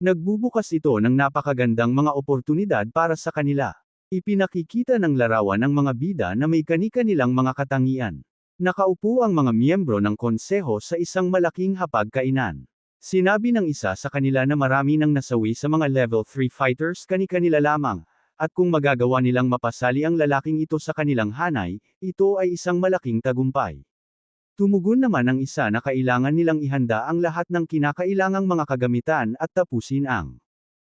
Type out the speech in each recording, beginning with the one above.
Nagbubukas ito ng napakagandang mga oportunidad para sa kanila. Ipinakikita ng larawan ang mga bida na may kani-kanilang mga katangian. Nakaupo ang mga miyembro ng konseho sa isang malaking hapagkainan. Sinabi ng isa sa kanila na marami nang nasawi sa mga level 3 fighters kani-kanila lamang, at kung magagawa nilang mapasali ang lalaking ito sa kanilang hanay, ito ay isang malaking tagumpay. Tumugon naman ang isa na kailangan nilang ihanda ang lahat ng kinakailangang mga kagamitan at tapusin ang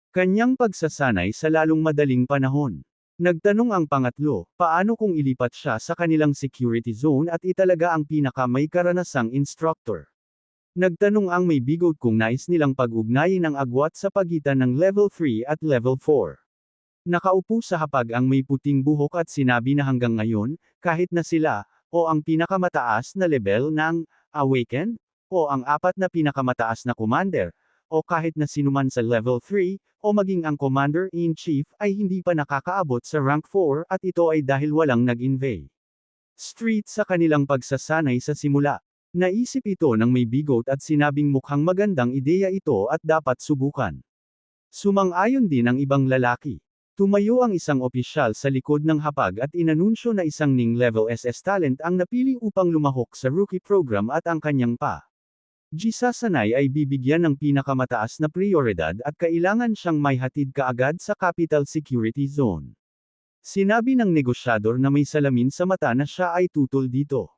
kanyang pagsasanay sa lalong madaling panahon. Nagtanong ang pangatlo, paano kung ilipat siya sa kanilang security zone at italaga ang pinaka may karanasang instructor. Nagtanong ang may bigot kung nais nilang pag-ugnayin ang agwat sa pagitan ng level 3 at level 4. Nakaupo sa hapag ang may puting buhok at sinabi na hanggang ngayon, kahit na sila, o ang pinakamataas na level ng Awakened, o ang apat na pinakamataas na commander, o kahit na sinuman sa level 3, o maging ang commander-in-chief ay hindi pa nakakaabot sa rank 4 at ito ay dahil walang nag-invade. Street sa kanilang pagsasanay sa simula. Naisip ito ng may bigot at sinabing mukhang magandang ideya ito at dapat subukan. Sumang-ayon din ang ibang lalaki. Tumayo ang isang opisyal sa likod ng hapag at inanunsyo na isang Ning level SS talent ang napili upang lumahok sa rookie program at ang kanyang pa. Gisasanay ay bibigyan ng pinakamataas na prioridad at kailangan siyang may hatid kaagad sa Capital Security Zone. Sinabi ng negosyador na may salamin sa mata na siya ay tutol dito.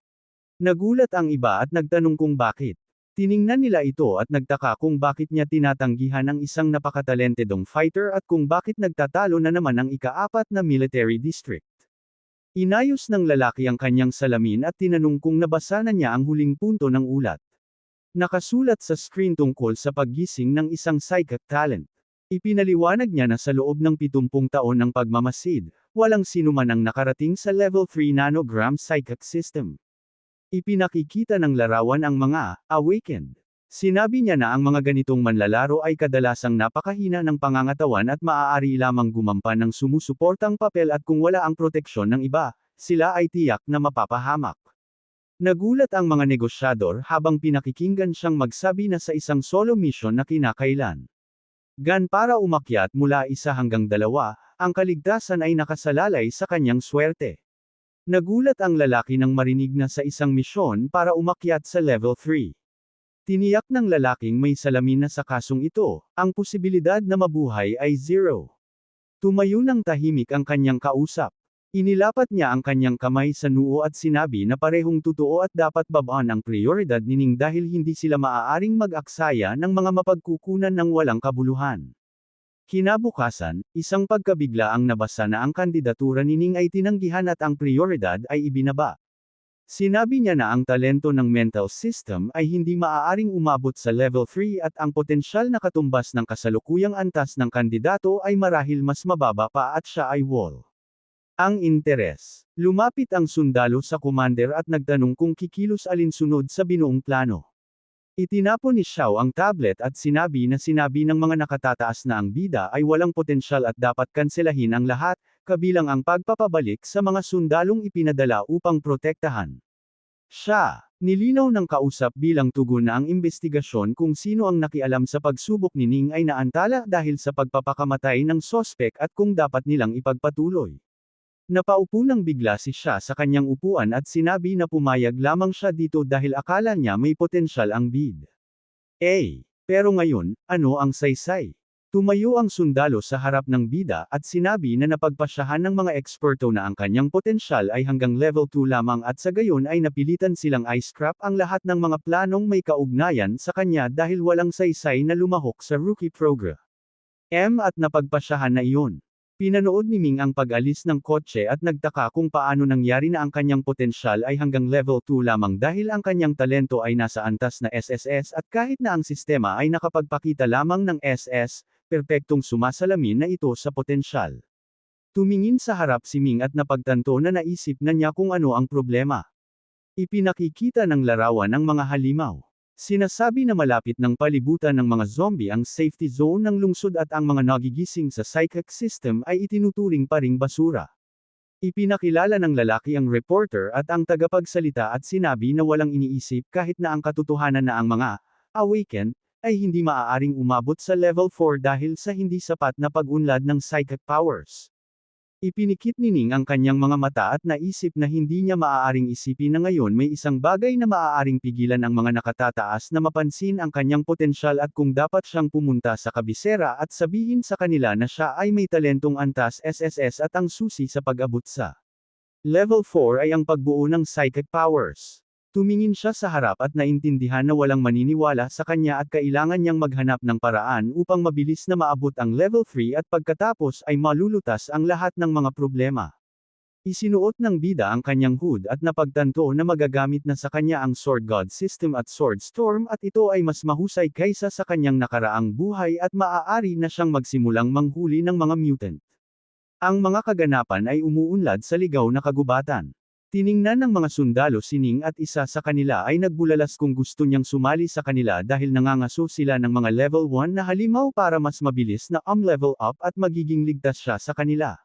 Nagulat ang iba at nagtanong kung bakit. Tiningnan nila ito at nagtaka kung bakit niya tinatanggihan ang isang napakatalentedong fighter at kung bakit nagtatalo na naman ang ikaapat na military district. Inayos ng lalaki ang kanyang salamin at tinanong kung nabasa na niya ang huling punto ng ulat. Nakasulat sa screen tungkol sa paggising ng isang psychic talent. Ipinaliwanag niya na sa loob ng 70 taon ng pagmamasid, walang sinuman ang nakarating sa level 3 nanogram psychic system. Ipinakikita ng larawan ang mga awakened. Sinabi niya na ang mga ganitong manlalaro ay kadalasang napakahina ng pangangatawan at maaari lamang gumampan ng sumusuportang papel at kung wala ang proteksyon ng iba, sila ay tiyak na mapapahamak. Nagulat ang mga negosyador habang pinakikinggan siyang magsabi na sa isang solo mission na kinakailan. Gan para umakyat mula isa hanggang dalawa, ang kaligtasan ay nakasalalay sa kanyang swerte. Nagulat ang lalaki nang marinig na sa isang misyon para umakyat sa level 3. Tiniyak ng lalaking may salamin na sa kasong ito, ang posibilidad na mabuhay ay zero. Tumayo ng tahimik ang kanyang kausap. Inilapat niya ang kanyang kamay sa noo at sinabi na parehong totoo at dapat babaan ang prioridad nining dahil hindi sila maaaring mag-aksaya ng mga mapagkukunan ng walang kabuluhan. Kinabukasan, isang pagkabigla ang nabasa na ang kandidatura ni Ning ay tinanggihan at ang prioridad ay ibinaba. Sinabi niya na ang talento ng mental system ay hindi maaaring umabot sa level 3 at ang potensyal na katumbas ng kasalukuyang antas ng kandidato ay marahil mas mababa pa at siya ay wall. Ang interes. Lumapit ang sundalo sa commander at nagtanong kung kikilos alinsunod sa binuong plano. Itinapon ni Xiao ang tablet at sinabi na sinabi ng mga nakatataas na ang bida ay walang potensyal at dapat kanselahin ang lahat, kabilang ang pagpapabalik sa mga sundalong ipinadala upang protektahan. Siya, nilinaw ng kausap bilang tugon na ang investigasyon kung sino ang nakialam sa pagsubok ni Ning ay naantala dahil sa pagpapakamatay ng sospek at kung dapat nilang ipagpatuloy. Napaupo nang bigla si siya sa kanyang upuan at sinabi na pumayag lamang siya dito dahil akala niya may potensyal ang bid. Eh, pero ngayon, ano ang saysay? Tumayo ang sundalo sa harap ng bida at sinabi na napagpasyahan ng mga eksperto na ang kanyang potensyal ay hanggang level 2 lamang at sa gayon ay napilitan silang i-scrap ang lahat ng mga planong may kaugnayan sa kanya dahil walang saysay na lumahok sa rookie program. M at napagpasyahan na iyon. Pinanood ni Ming ang pag-alis ng kotse at nagtaka kung paano nangyari na ang kanyang potensyal ay hanggang level 2 lamang dahil ang kanyang talento ay nasa antas na SSS at kahit na ang sistema ay nakapagpakita lamang ng SS, perpektong sumasalamin na ito sa potensyal. Tumingin sa harap si Ming at napagtanto na naisip na niya kung ano ang problema. Ipinakikita ng larawan ng mga halimaw. Sinasabi na malapit ng palibutan ng mga zombie ang safety zone ng lungsod at ang mga nagigising sa psychic system ay itinuturing pa ring basura. Ipinakilala ng lalaki ang reporter at ang tagapagsalita at sinabi na walang iniisip kahit na ang katotohanan na ang mga awakened ay hindi maaaring umabot sa level 4 dahil sa hindi sapat na pag-unlad ng psychic powers. Ipinikit ni Ning ang kanyang mga mata at naisip na hindi niya maaaring isipin na ngayon may isang bagay na maaaring pigilan ang mga nakatataas na mapansin ang kanyang potensyal at kung dapat siyang pumunta sa kabisera at sabihin sa kanila na siya ay may talentong antas SSS at ang susi sa pag-abot sa Level 4 ay ang pagbuo ng psychic powers. Tumingin siya sa harap at naintindihan na walang maniniwala sa kanya at kailangan niyang maghanap ng paraan upang mabilis na maabot ang level 3 at pagkatapos ay malulutas ang lahat ng mga problema. Isinuot ng bida ang kanyang hood at napagtanto na magagamit na sa kanya ang Sword God system at Sword Storm at ito ay mas mahusay kaysa sa kanyang nakaraang buhay at maaari na siyang magsimulang manghuli ng mga mutant. Ang mga kaganapan ay umuunlad sa ligaw na kagubatan. Tiningnan ng mga sundalo si Ning at isa sa kanila ay nagbulalas kung gusto niyang sumali sa kanila dahil nangangaso sila ng mga level 1 na halimaw para mas mabilis na um-level up at magiging ligtas siya sa kanila.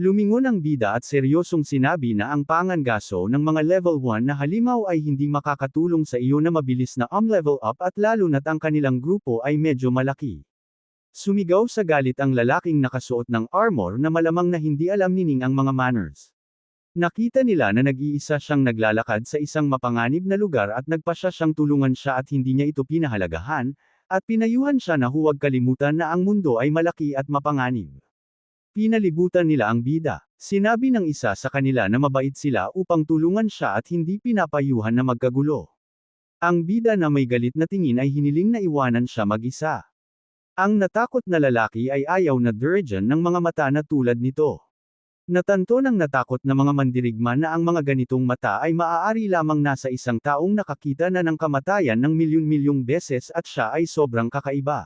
Lumingon ang bida at seryosong sinabi na ang pangangaso ng mga level 1 na halimaw ay hindi makakatulong sa iyo na mabilis na um-level up at lalo na't ang kanilang grupo ay medyo malaki. Sumigaw sa galit ang lalaking nakasuot ng armor na malamang na hindi alam ni Ning ang mga manners. Nakita nila na nag-iisa siyang naglalakad sa isang mapanganib na lugar at nagpasya siyang tulungan siya at hindi niya ito pinahalagahan, at pinayuhan siya na huwag kalimutan na ang mundo ay malaki at mapanganib. Pinalibutan nila ang bida. Sinabi ng isa sa kanila na mabait sila upang tulungan siya at hindi pinapayuhan na magkagulo. Ang bida na may galit na tingin ay hiniling na iwanan siya mag-isa. Ang natakot na lalaki ay ayaw na dirigyan ng mga mata na tulad nito. Natanto ng natakot na mga mandirigma na ang mga ganitong mata ay maaari lamang nasa isang taong nakakita na ng kamatayan ng milyon-milyong beses at siya ay sobrang kakaiba.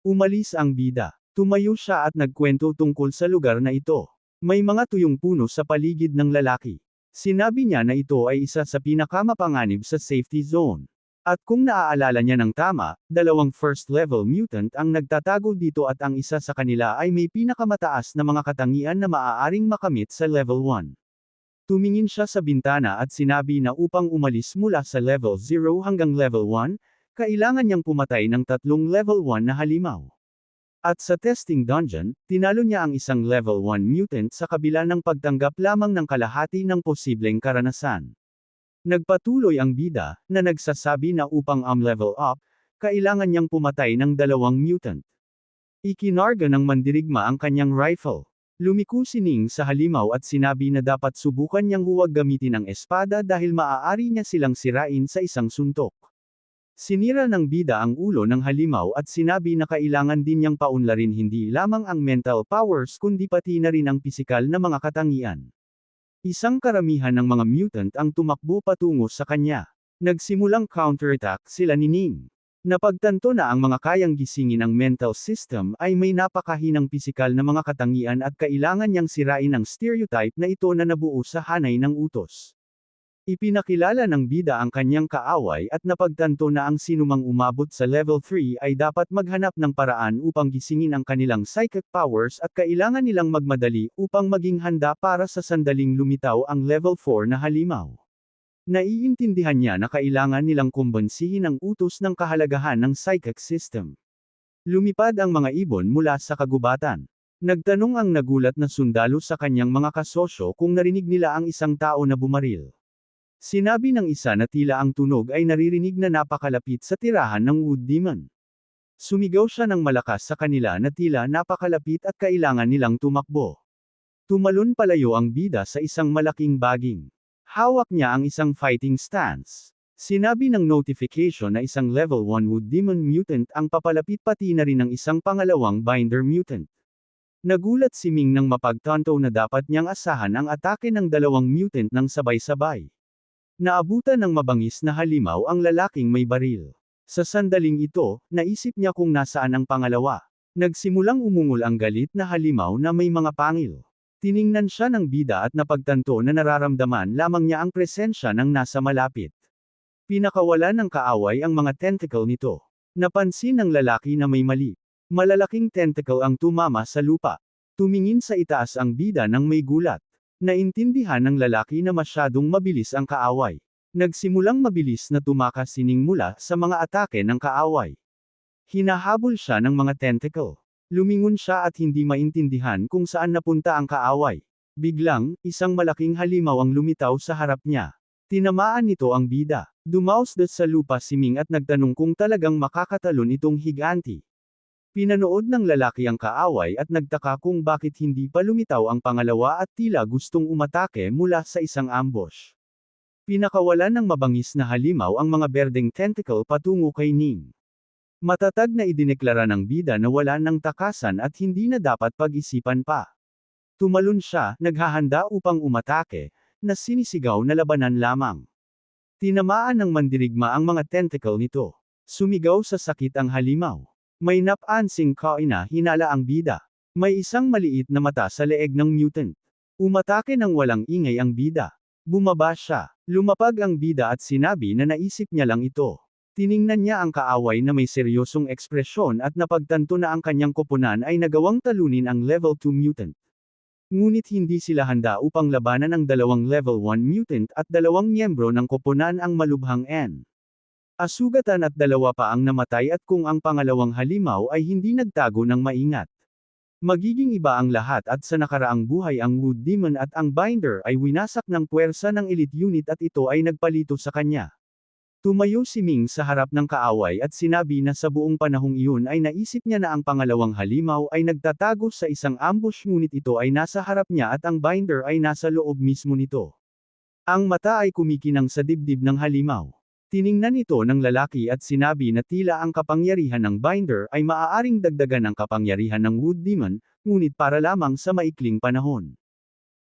Umalis ang bida. Tumayo siya at nagkwento tungkol sa lugar na ito. May mga tuyong puno sa paligid ng lalaki. Sinabi niya na ito ay isa sa pinakamapanganib sa safety zone. At kung naaalala niya ng tama, dalawang first-level mutant ang nagtatago dito at ang isa sa kanila ay may pinakamataas na mga katangian na maaaring makamit sa level 1. Tumingin siya sa bintana at sinabi na upang umalis mula sa level 0 hanggang level 1, kailangan niyang pumatay ng tatlong level 1 na halimaw. At sa testing dungeon, tinalo niya ang isang level 1 mutant sa kabila ng pagtanggap lamang ng kalahati ng posibleng karanasan. Nagpatuloy ang bida, na nagsasabi na upang um-level up, kailangan niyang pumatay ng dalawang mutant. Ikinarga ng mandirigma ang kanyang rifle. Lumiko si Ning sa halimaw at sinabi na dapat subukan niyang huwag gamitin ang espada dahil maaari niya silang sirain sa isang suntok. Sinira ng bida ang ulo ng halimaw at sinabi na kailangan din niyang paunlarin hindi lamang ang mental powers kundi pati na rin ang pisikal na mga katangian. Isang karamihan ng mga mutant ang tumakbo patungo sa kanya. Nagsimulang counterattack sila ni Ning. Napagtanto na ang mga kayang gisingin ang mental system ay may napakahinang pisikal na mga katangian at kailangan niyang sirain ang stereotype na ito na nabuo sa hanay ng utos. Ipinakilala ng bida ang kanyang kaaway at napagtanto na ang sinumang umabot sa level 3 ay dapat maghanap ng paraan upang gisingin ang kanilang psychic powers at kailangan nilang magmadali upang maging handa para sa sandaling lumitaw ang level 4 na halimaw. Naiintindihan niya na kailangan nilang kumbansihin ang utos ng kahalagahan ng psychic system. Lumipad ang mga ibon mula sa kagubatan. Nagtanong ang nagulat na sundalo sa kanyang mga kasosyo kung narinig nila ang isang tao na bumaril. Sinabi ng isa na tila ang tunog ay naririnig na napakalapit sa tirahan ng Wood Demon. Sumigaw siya ng malakas sa kanila na tila napakalapit at kailangan nilang tumakbo. Tumalon palayo ang bida sa isang malaking baging. Hawak niya ang isang fighting stance. Sinabi ng notification na isang level 1 Wood Demon Mutant ang papalapit pati na rin ng isang pangalawang Binder Mutant. Nagulat si Ming nang mapagtanto na dapat niyang asahan ang atake ng dalawang mutant ng sabay-sabay. Naabutan ng mabangis na halimaw ang lalaking may baril. Sa sandaling ito, naisip niya kung nasaan ang pangalawa. Nagsimulang umungol ang galit na halimaw na may mga pangil. Tiningnan siya ng bida at napagtanto na nararamdaman lamang niya ang presensya ng nasa malapit. Pinakawala ng kaaway ang mga tentacle nito. Napansin ng lalaki na may mali. Malalaking tentacle ang tumama sa lupa. Tumingin sa itaas ang bida ng may gulat. Naintindihan ng lalaki na masyadong mabilis ang kaaway. Nagsimulang mabilis na tumakas sining mula sa mga atake ng kaaway. Hinahabol siya ng mga tentacle. Lumingon siya at hindi maintindihan kung saan napunta ang kaaway. Biglang, isang malaking halimaw ang lumitaw sa harap niya. Tinamaan nito ang bida. Dumausdat sa lupa si Ming at nagtanong kung talagang makakatalon itong higanti. Pinanood ng lalaki ang kaaway at nagtaka kung bakit hindi pa lumitaw ang pangalawa at tila gustong umatake mula sa isang ambush. Pinakawalan ng mabangis na halimaw ang mga berdeng tentacle patungo kay Ning. Matatag na idineklara ng bida na wala ng takasan at hindi na dapat pag-isipan pa. Tumalon siya, naghahanda upang umatake, na sinisigaw na labanan lamang. Tinamaan ng mandirigma ang mga tentacle nito. Sumigaw sa sakit ang halimaw. May napansing kaina hinala ang bida. May isang maliit na mata sa leeg ng mutant. Umatake ng walang ingay ang bida. Bumaba siya. Lumapag ang bida at sinabi na naisip niya lang ito. Tiningnan niya ang kaaway na may seryosong ekspresyon at napagtanto na ang kanyang koponan ay nagawang talunin ang level 2 mutant. Ngunit hindi sila handa upang labanan ang dalawang level 1 mutant at dalawang miyembro ng koponan ang malubhang N. Asugatan at dalawa pa ang namatay at kung ang pangalawang halimaw ay hindi nagtago ng maingat. Magiging iba ang lahat at sa nakaraang buhay ang Wood Demon at ang Binder ay winasak ng puwersa ng elite unit at ito ay nagpalito sa kanya. Tumayo si Ming sa harap ng kaaway at sinabi na sa buong panahong iyon ay naisip niya na ang pangalawang halimaw ay nagtatago sa isang ambush ngunit ito ay nasa harap niya at ang binder ay nasa loob mismo nito. Ang mata ay kumikinang sa dibdib ng halimaw. Tiningnan ito ng lalaki at sinabi na tila ang kapangyarihan ng binder ay maaaring dagdagan ang kapangyarihan ng wood demon, ngunit para lamang sa maikling panahon.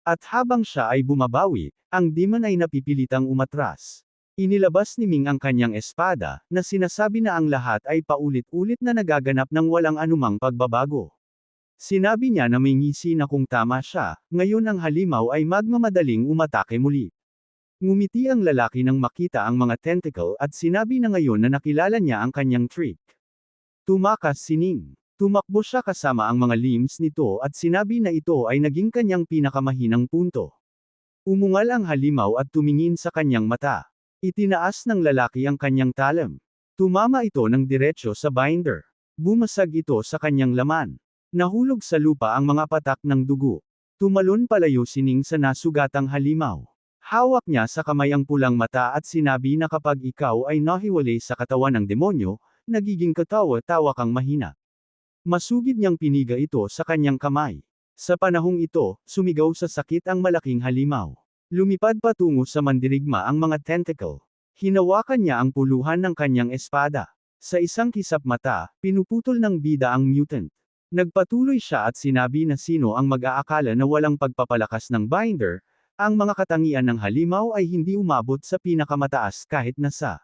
At habang siya ay bumabawi, ang demon ay napipilitang umatras. Inilabas ni Ming ang kanyang espada, na sinasabi na ang lahat ay paulit-ulit na nagaganap ng walang anumang pagbabago. Sinabi niya na may ngisi na kung tama siya, ngayon ang halimaw ay magmamadaling umatake muli. Ngumiti ang lalaki nang makita ang mga tentacle at sinabi na ngayon na nakilala niya ang kanyang trick. Tumakas si Ning. Tumakbo siya kasama ang mga limbs nito at sinabi na ito ay naging kanyang pinakamahinang punto. Umungal ang halimaw at tumingin sa kanyang mata. Itinaas ng lalaki ang kanyang talam. Tumama ito ng diretsyo sa binder. Bumasag ito sa kanyang laman. Nahulog sa lupa ang mga patak ng dugo. Tumalon palayo sining sa nasugatang halimaw. Hawak niya sa kamay ang pulang mata at sinabi na kapag ikaw ay nahiwalay sa katawan ng demonyo, nagiging katawa-tawa kang mahina. Masugid niyang piniga ito sa kanyang kamay. Sa panahong ito, sumigaw sa sakit ang malaking halimaw. Lumipad patungo sa mandirigma ang mga tentacle. Hinawakan niya ang puluhan ng kanyang espada. Sa isang kisap mata, pinuputol ng bida ang mutant. Nagpatuloy siya at sinabi na sino ang mag-aakala na walang pagpapalakas ng binder, ang mga katangian ng halimaw ay hindi umabot sa pinakamataas kahit na sa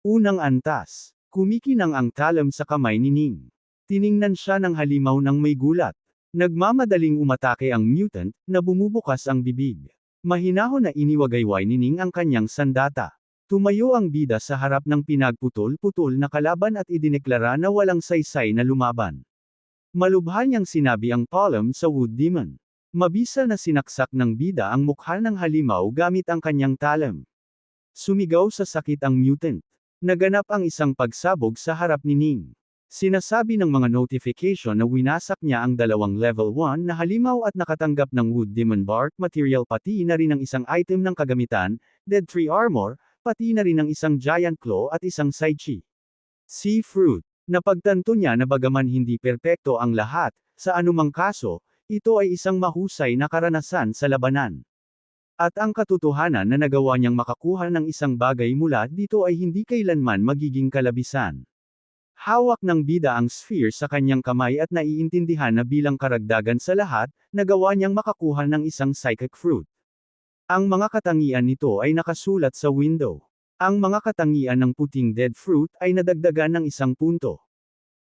unang antas. Kumikinang ang talam sa kamay ni Ning. Tiningnan siya ng halimaw ng may gulat. Nagmamadaling umatake ang mutant, na bumubukas ang bibig. Mahinahon na iniwagayway ni Ning ang kanyang sandata. Tumayo ang bida sa harap ng pinagputol-putol na kalaban at idineklara na walang saysay na lumaban. Malubha niyang sinabi ang Palm sa Wood Demon. Mabisa na sinaksak ng bida ang mukha ng halimaw gamit ang kanyang talam. Sumigaw sa sakit ang mutant. Naganap ang isang pagsabog sa harap ni Ning. Sinasabi ng mga notification na winasak niya ang dalawang level 1 na halimaw at nakatanggap ng wood demon bark material pati na rin ang isang item ng kagamitan, dead tree armor, pati na rin ang isang giant claw at isang saichi. Sea fruit. Napagtanto niya na bagaman hindi perpekto ang lahat, sa anumang kaso, ito ay isang mahusay na karanasan sa labanan. At ang katotohanan na nagawa niyang makakuha ng isang bagay mula dito ay hindi kailanman magiging kalabisan. Hawak ng bida ang sphere sa kanyang kamay at naiintindihan na bilang karagdagan sa lahat, nagawa niyang makakuha ng isang psychic fruit. Ang mga katangian nito ay nakasulat sa window. Ang mga katangian ng puting dead fruit ay nadagdagan ng isang punto.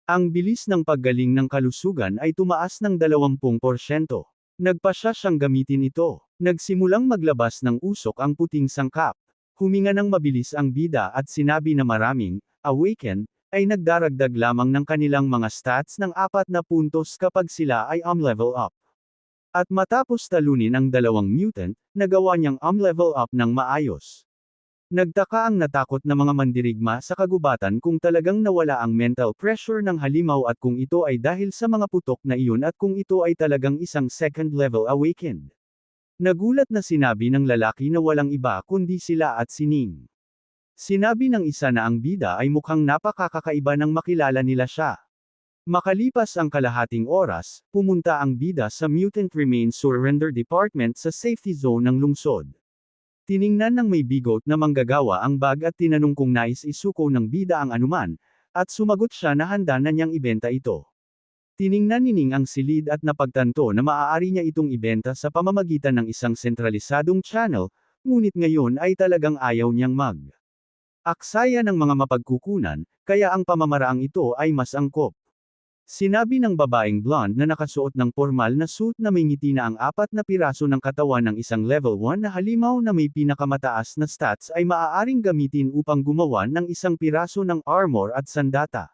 Ang bilis ng paggaling ng kalusugan ay tumaas ng 20%. Nagpa siya siyang gamitin ito. Nagsimulang maglabas ng usok ang puting sangkap. Huminga ng mabilis ang bida at sinabi na maraming, awaken, ay nagdaragdag lamang ng kanilang mga stats ng apat na puntos kapag sila ay um-level up. At matapos talunin ang dalawang mutant, nagawa niyang um-level up ng maayos. Nagtaka ang natakot na mga mandirigma sa kagubatan kung talagang nawala ang mental pressure ng halimaw at kung ito ay dahil sa mga putok na iyon at kung ito ay talagang isang second level awakened. Nagulat na sinabi ng lalaki na walang iba kundi sila at sining. Sinabi ng isa na ang bida ay mukhang napakakakaiba nang makilala nila siya. Makalipas ang kalahating oras, pumunta ang bida sa Mutant Remains Surrender Department sa safety zone ng lungsod. Tiningnan ng may bigot na manggagawa ang bag at tinanong kung nais isuko ng bida ang anuman, at sumagot siya na handa na niyang ibenta ito. Tiningnan ni Ning ang silid at napagtanto na maaari niya itong ibenta sa pamamagitan ng isang sentralisadong channel, ngunit ngayon ay talagang ayaw niyang mag. Aksaya ng mga mapagkukunan, kaya ang pamamaraang ito ay mas angkop. Sinabi ng babaeng blonde na nakasuot ng formal na suit na may ngiti na ang apat na piraso ng katawan ng isang level 1 na halimaw na may pinakamataas na stats ay maaaring gamitin upang gumawa ng isang piraso ng armor at sandata.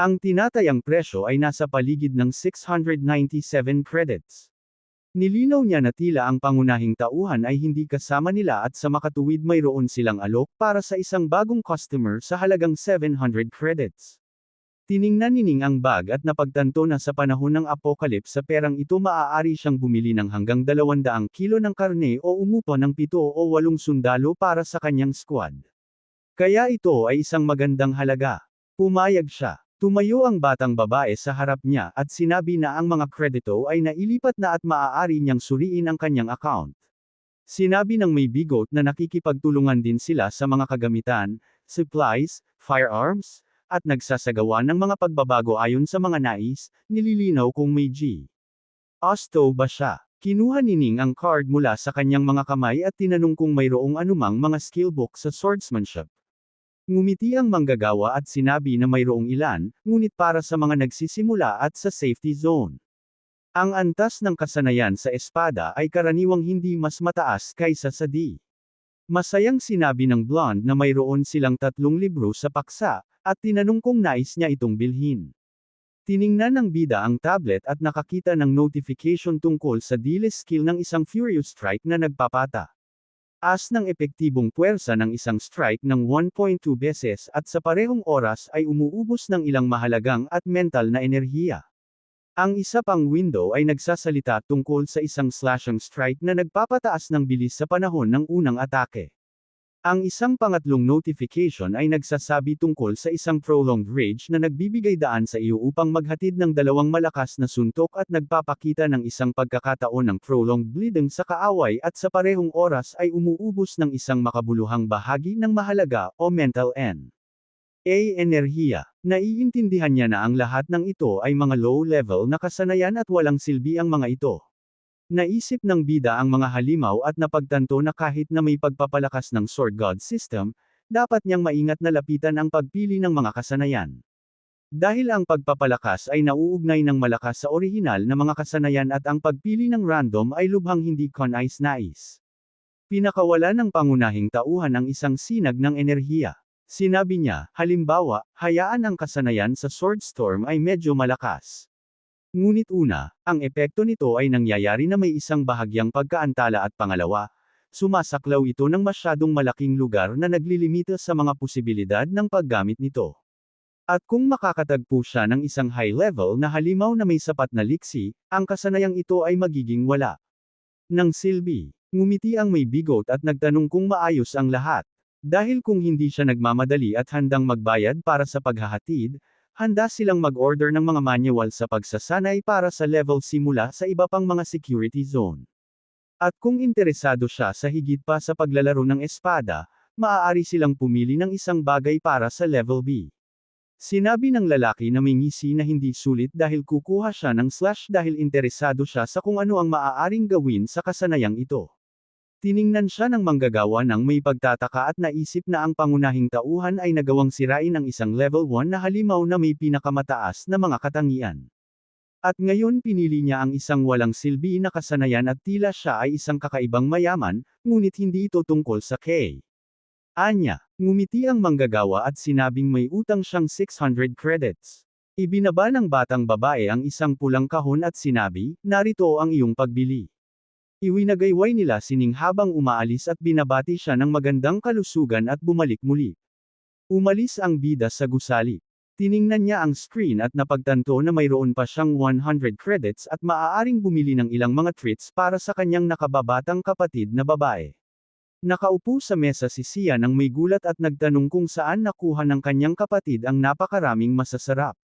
Ang tinatayang presyo ay nasa paligid ng 697 credits. Nilinaw niya na tila ang pangunahing tauhan ay hindi kasama nila at sa makatuwid mayroon silang alok para sa isang bagong customer sa halagang 700 credits. Tiningnan ni Ning ang bag at napagtanto na sa panahon ng apocalypse sa perang ito maaari siyang bumili ng hanggang 200 kilo ng karne o umupa ng pito o walong sundalo para sa kanyang squad. Kaya ito ay isang magandang halaga. Pumayag siya. Tumayo ang batang babae sa harap niya at sinabi na ang mga kredito ay nailipat na at maaari niyang suriin ang kanyang account. Sinabi ng may bigot na nakikipagtulungan din sila sa mga kagamitan, supplies, firearms, at nagsasagawa ng mga pagbabago ayon sa mga nais, nililinaw kung may G. Osto ba siya? Kinuha ni Ning ang card mula sa kanyang mga kamay at tinanong kung mayroong anumang mga skill book sa swordsmanship. Ngumiti ang manggagawa at sinabi na mayroong ilan, ngunit para sa mga nagsisimula at sa safety zone. Ang antas ng kasanayan sa espada ay karaniwang hindi mas mataas kaysa sa D. Masayang sinabi ng blonde na mayroon silang tatlong libro sa paksa, at tinanong kung nais niya itong bilhin. Tiningnan ng bida ang tablet at nakakita ng notification tungkol sa delay skill ng isang Furious Strike na nagpapata. As ng epektibong puwersa ng isang strike ng 1.2 beses at sa parehong oras ay umuubos ng ilang mahalagang at mental na enerhiya. Ang isa pang window ay nagsasalita tungkol sa isang slashing strike na nagpapataas ng bilis sa panahon ng unang atake. Ang isang pangatlong notification ay nagsasabi tungkol sa isang prolonged rage na nagbibigay daan sa iyo upang maghatid ng dalawang malakas na suntok at nagpapakita ng isang pagkakataon ng prolonged bleeding sa kaaway at sa parehong oras ay umuubos ng isang makabuluhang bahagi ng mahalaga o mental N. A. Enerhiya. Naiintindihan niya na ang lahat ng ito ay mga low-level na kasanayan at walang silbi ang mga ito. Naisip ng bida ang mga halimaw at napagtanto na kahit na may pagpapalakas ng Sword God system, dapat niyang maingat na lapitan ang pagpili ng mga kasanayan. Dahil ang pagpapalakas ay nauugnay ng malakas sa orihinal na mga kasanayan at ang pagpili ng random ay lubhang hindi konais-nais. Pinakawala ng pangunahing tauhan ang isang sinag ng enerhiya. Sinabi niya, halimbawa, hayaan ang kasanayan sa Sword Storm ay medyo malakas. Ngunit una, ang epekto nito ay nangyayari na may isang bahagyang pagkaantala at pangalawa, sumasaklaw ito ng masyadong malaking lugar na naglilimita sa mga posibilidad ng paggamit nito. At kung makakatagpo siya ng isang high-level na halimaw na may sapat na liksi, ang kasanayang ito ay magiging wala. Nang silbi, ngumiti ang may bigot at nagtanong kung maayos ang lahat. Dahil kung hindi siya nagmamadali at handang magbayad para sa paghahatid, handa silang mag-order ng mga manual sa pagsasanay para sa level simula sa iba pang mga security zone. At kung interesado siya sa higit pa sa paglalaro ng espada, maaari silang pumili ng isang bagay para sa level B. Sinabi ng lalaki na may ngisi na hindi sulit dahil kukuha siya ng slash dahil interesado siya sa kung ano ang maaaring gawin sa kasanayang ito. Tiningnan siya ng manggagawa ng may pagtataka at naisip na ang pangunahing tauhan ay nagawang sirain ang isang level 1 na halimaw na may pinakamataas na mga katangian. At ngayon pinili niya ang isang walang silbi na kasanayan at tila siya ay isang kakaibang mayaman, ngunit hindi ito tungkol sa K. Anya, ngumiti ang manggagawa at sinabing may utang siyang 600 credits. Ibinaba ng batang babae ang isang pulang kahon at sinabi, narito ang iyong pagbili. Iwinagayway nila sining habang umaalis at binabati siya ng magandang kalusugan at bumalik muli. Umalis ang bida sa gusali. Tiningnan niya ang screen at napagtanto na mayroon pa siyang 100 credits at maaaring bumili ng ilang mga treats para sa kanyang nakababatang kapatid na babae. Nakaupo sa mesa si Sia nang may gulat at nagtanong kung saan nakuha ng kanyang kapatid ang napakaraming masasarap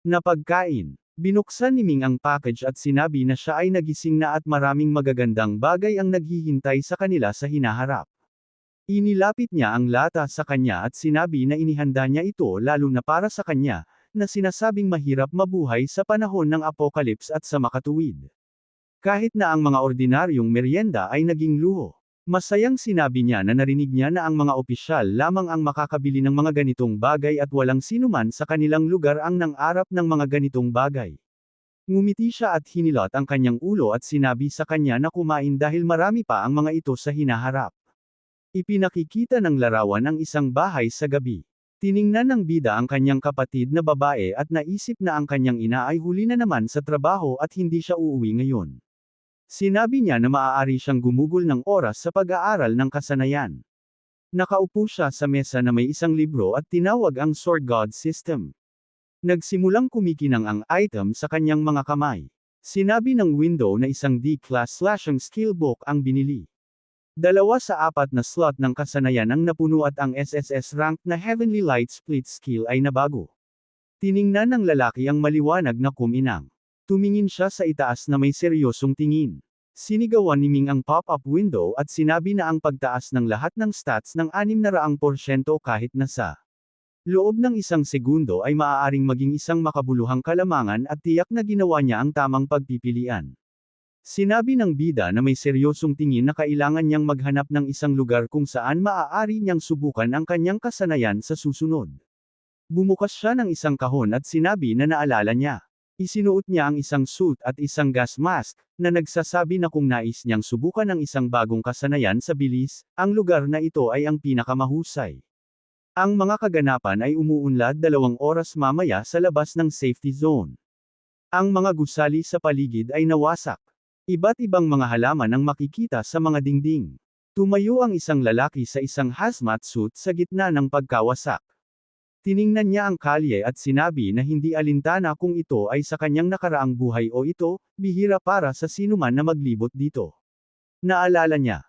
na pagkain. Binuksan ni Ming ang package at sinabi na siya ay nagising na at maraming magagandang bagay ang naghihintay sa kanila sa hinaharap. Inilapit niya ang lata sa kanya at sinabi na inihanda niya ito lalo na para sa kanya, na sinasabing mahirap mabuhay sa panahon ng apocalypse at sa makatuwid. Kahit na ang mga ordinaryong merienda ay naging luho. Masayang sinabi niya na narinig niya na ang mga opisyal lamang ang makakabili ng mga ganitong bagay at walang sinuman sa kanilang lugar ang nang-arap ng mga ganitong bagay. Ngumiti siya at hinilot ang kanyang ulo at sinabi sa kanya na kumain dahil marami pa ang mga ito sa hinaharap. Ipinakikita ng larawan ang isang bahay sa gabi. Tiningnan ng bida ang kanyang kapatid na babae at naisip na ang kanyang ina ay huli na naman sa trabaho at hindi siya uuwi ngayon. Sinabi niya na maaari siyang gumugol ng oras sa pag-aaral ng kasanayan. Nakaupo siya sa mesa na may isang libro at tinawag ang Sword God System. Nagsimulang kumikinang ang item sa kanyang mga kamay. Sinabi ng window na isang D-class slashing skill book ang binili. Dalawa sa apat na slot ng kasanayan ang napuno at ang SSS rank na Heavenly Light Split skill ay nabago. Tiningnan ng lalaki ang maliwanag na kuminang. Tumingin siya sa itaas na may seryosong tingin. Sinigawan ni Ming ang pop-up window at sinabi na ang pagtaas ng lahat ng stats ng 600% kahit na sa loob ng isang segundo ay maaaring maging isang makabuluhang kalamangan at tiyak na ginawa niya ang tamang pagpipilian. Sinabi ng bida na may seryosong tingin na kailangan niyang maghanap ng isang lugar kung saan maaari niyang subukan ang kanyang kasanayan sa susunod. Bumukas siya ng isang kahon at sinabi na naalala niya. Isinuot niya ang isang suit at isang gas mask, na nagsasabi na kung nais niyang subukan ang isang bagong kasanayan sa bilis, ang lugar na ito ay ang pinakamahusay. Ang mga kaganapan ay umuunlad dalawang oras mamaya sa labas ng safety zone. Ang mga gusali sa paligid ay nawasak. Iba't ibang mga halaman ang makikita sa mga dingding. Tumayo ang isang lalaki sa isang hazmat suit sa gitna ng pagkawasak. Tiningnan niya ang kalye at sinabi na hindi alintana kung ito ay sa kanyang nakaraang buhay o ito, bihira para sa sinuman na maglibot dito. Naalala niya,